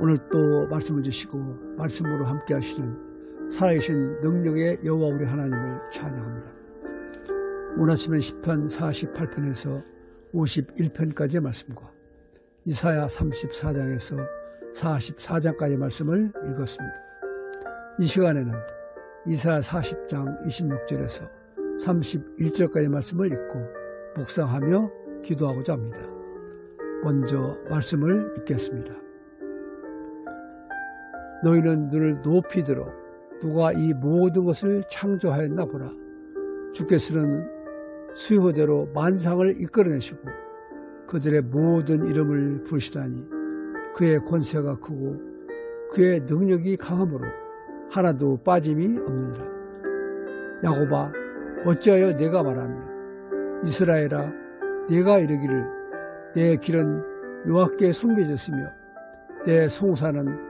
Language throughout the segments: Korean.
오늘 또 말씀을 주시고 말씀으로 함께 하시는 살아계신 능력의 여호와 우리 하나님을 찬양합니다. 오늘 아침에 10편 48편에서 51편까지의 말씀과 이사야 34장에서 44장까지의 말씀을 읽었습니다. 이 시간에는 이사야 40장 26절에서 31절까지의 말씀을 읽고 묵상하며 기도하고자 합니다. 먼저 말씀을 읽겠습니다. 너희는 눈을 높이 들어 누가 이 모든 것을 창조하였나 보라. 주께서는 수요대로 만상을 이끌어내시고 그들의 모든 이름을 부르시다니 그의 권세가 크고 그의 능력이 강함으로 하나도 빠짐이 없느니라. 야곱아 어찌하여 내가 말하며 이스라엘아 내가 이르기를 내 길은 여호와께 숨겨졌으며 내 송사는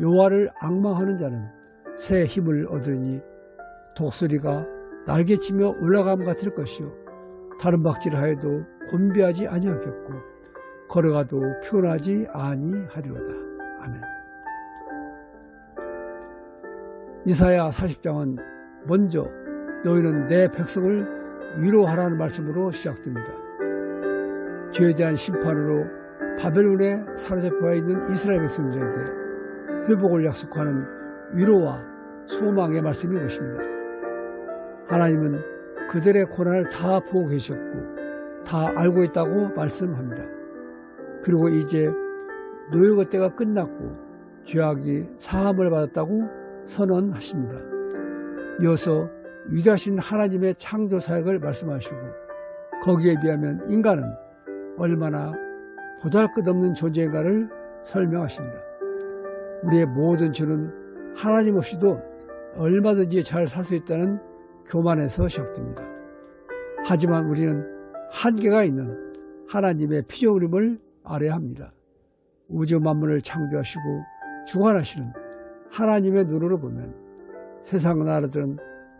여호와를 악망하는 자는 새 힘을 얻으니 독수리가 날개치며 올라감 같을 것이요 다른 박질을 하여도 곤비하지 아니하겠고 걸어가도 피곤하지 아니하리로다. 아멘. 이사야 40장은 먼저 너희는 내 백성을 위로하라는 말씀으로 시작됩니다. 죄에 대한 심판으로 바벨론에 사로잡혀 있는 이스라엘 백성들에게 회복을 약속하는 위로와 소망의 말씀이 것입니다. 하나님은 그들의 고난을 다 보고 계셨고 다 알고 있다고 말씀합니다. 그리고 이제 노예의 때가 끝났고 죄악이 사함을 받았다고 선언하십니다. 이어서 위대하신 하나님의 창조 사역을 말씀하시고 거기에 비하면 인간은 얼마나 보잘것없는 존재인가를 설명하십니다. 우리의 모든 죄는 하나님 없이도 얼마든지 잘 살 수 있다는 교만에서 시작됩니다. 하지만 우리는 한계가 있는 하나님의 피조물임을 알아야 합니다. 우주 만물을 창조하시고 주관하시는 하나님의 눈으로 보면 세상 나라들은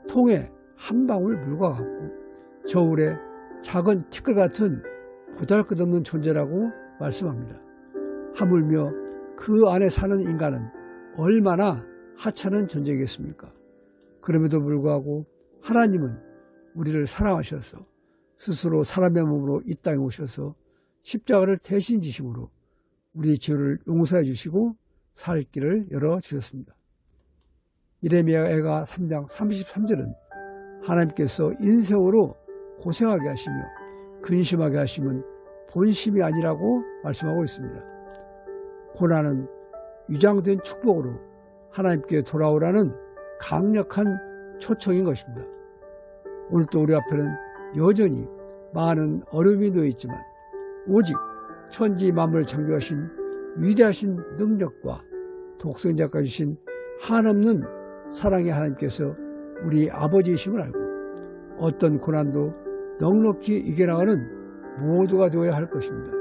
통에 한 방울 물과 같고 저울에 작은 티끌 같은 보잘것없는 존재라고 말씀합니다. 하물며 그 안에 사는 인간은 얼마나 하찮은 존재겠습니까? 그럼에도 불구하고 하나님은 우리를 사랑하셔서 스스로 사람의 몸으로 이 땅에 오셔서 십자가를 대신 지심으로 우리 죄를 용서해 주시고 살 길을 열어 주셨습니다. 이레미야가 3장 33절은 하나님께서 인생으로 고생하게 하시며 근심하게 하시면 본심이 아니라고 말씀하고 있습니다. 고난은 위장된 축복으로 하나님께 돌아오라는 강력한 초청인 것입니다. 오늘도 우리 앞에는 여전히 많은 어려움이 놓여 있지만 오직 천지 만물을 창조하신 위대하신 능력과 독생자가 주신 한없는 사랑의 하나님께서 우리 아버지이심을 알고 어떤 고난도 넉넉히 이겨나가는 모두가 되어야 할 것입니다.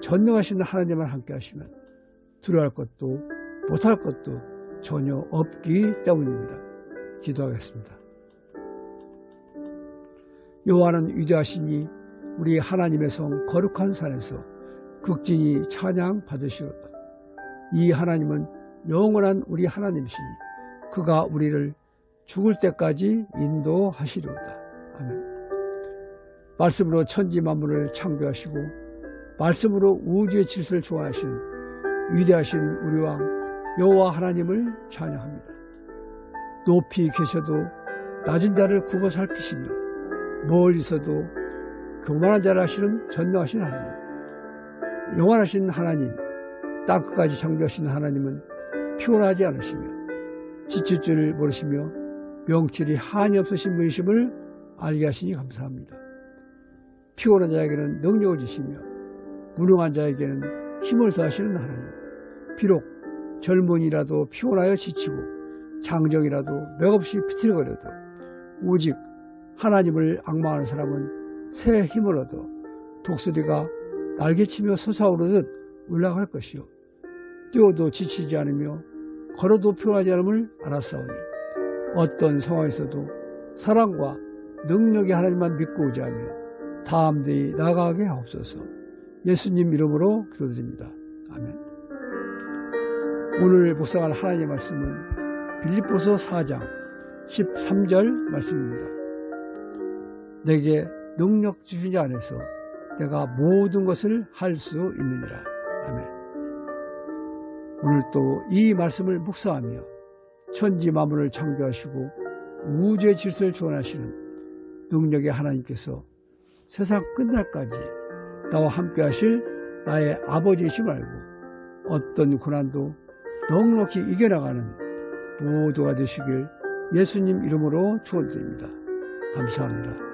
전능하신 하나님만 함께 하시면 두려워할 것도 못할 것도 전혀 없기 때문입니다. 기도하겠습니다. 여호와는 위대하시니 우리 하나님의 성 거룩한 산에서 극진히 찬양 받으시로다. 이 하나님은 영원한 우리 하나님이시니 그가 우리를 죽을 때까지 인도하시리로다. 아멘. 말씀으로 천지 만물을 창조하시고 말씀으로 우주의 질서를 조화하신 위대하신 우리 왕 여호와 하나님을 찬양합니다. 높이 계셔도 낮은 자를 굽어 살피시며 멀리서도 교만한 자를 하시는 전능하신 하나님 영원하신 하나님 땅 끝까지 창조하신 하나님은 피곤하지 않으시며 지칠 줄을 모르시며 명철이 한이 없으신 분이심을 알게 하시니 감사합니다. 피곤한 자에게는 능력을 주시며 무능한 자에게는 힘을 더하시는 하나님. 비록 젊은이라도 피곤하여 지치고 장정이라도 맥없이 비틀거려도 오직 하나님을 악마하는 사람은 새 힘을 얻어 독수리가 날개치며 솟아오르듯 올라갈 것이요. 뛰어도 지치지 않으며 걸어도 피곤하지 않음을 알았사오니 어떤 상황에서도 사랑과 능력의 하나님만 믿고 오자며 다음대히 나아가게 하옵소서 예수님 이름으로 기도드립니다. 아멘 오늘 묵상할 하나님의 말씀은 빌립보서 4장 13절 말씀입니다. 내게 능력 주신 자 안에서 내가 모든 것을 할 수 있느니라. 아멘. 오늘 또 이 말씀을 묵상하며 천지 만물을 창조하시고 우주의 질서를 주원하시는 능력의 하나님께서 세상 끝날까지 나와 함께 하실 나의 아버지이심 알고 어떤 고난도 넉넉히 이겨나가는 모두가 되시길 예수님 이름으로 축원드립니다. 감사합니다.